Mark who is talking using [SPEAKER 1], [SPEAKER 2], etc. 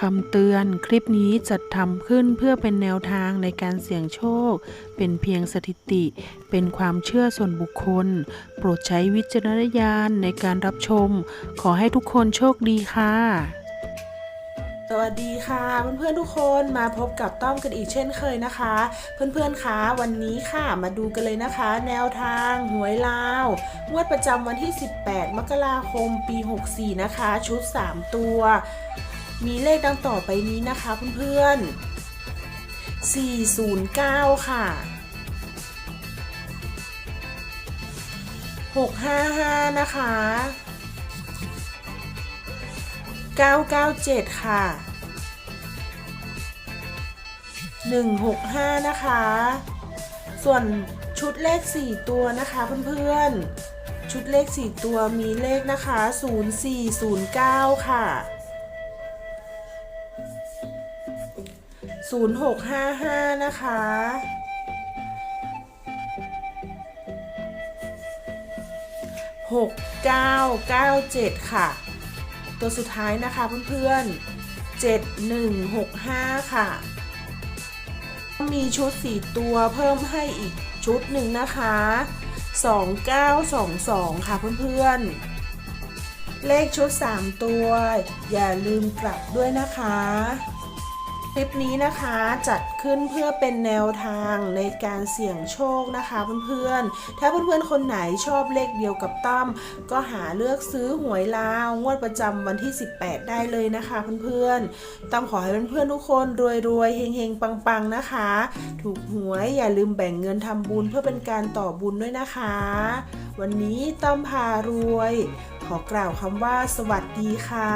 [SPEAKER 1] คำเตือนคลิปนี้จัดทำขึ้นเพื่อเป็นแนวทางในการเสี่ยงโชค เป็นเพียงสถิติ เป็นความเชื่อส่วนบุคคล โปรดใช้วิจารณญาณในการรับชม ขอให้ทุกคนโชคดีค่ะ
[SPEAKER 2] สวัสดีค่ะเพื่อนๆทุกคนมาพบกับต้อมกันอีกเช่นเคยนะคะ เพื่อนๆคะวันนี้ค่ะมาดูกันเลยนะคะ แนวทางหวยลาวงวดประจำวันที่ 18 มกราคม ปี 64 นะคะ ชุด 3 ตัว มีเลขดังต่อไปนี้นะคะเพื่อนๆ 409 ค่ะ 655 นะคะ 997 ค่ะ 165 นะคะ ส่วนชุดเลข 4 ตัวนะคะเพื่อนๆ ชุดเลข 4 ตัวมีเลขนะคะ 0409 ค่ะ 0655 นะคะ 6997 ค่ะ ตัวสุดท้ายนะคะเพื่อนๆ 7165 ค่ะ มีชุด 4 ตัวเพิ่มให้อีกชุดหนึ่งนะคะ 2922 ค่ะเพื่อนๆเลขชุด 3 ตัว อย่าลืมกลับด้วยนะคะ ลิปนี้นะคะจัดขึ้นเพื่อเป็นแนวทางในการเสี่ยงโชคนะคะเพื่อนๆ ถ้าเพื่อนๆ คนไหนชอบเลขเดียวกับตั้มก็หาเลือกซื้อหวยลาว งวดประจำวันที่ 18 ได้เลยนะคะเพื่อนๆตั้มขอให้เพื่อนๆทุกคนรวยๆเฮงๆ ปังๆนะคะ ถูกหวยอย่าลืมแบ่งเงินทำบุญเพื่อเป็นการต่อบุญด้วยนะคะ วันนี้ตั้มพารวย ขอกล่าวคำว่าสวัสดีค่ะ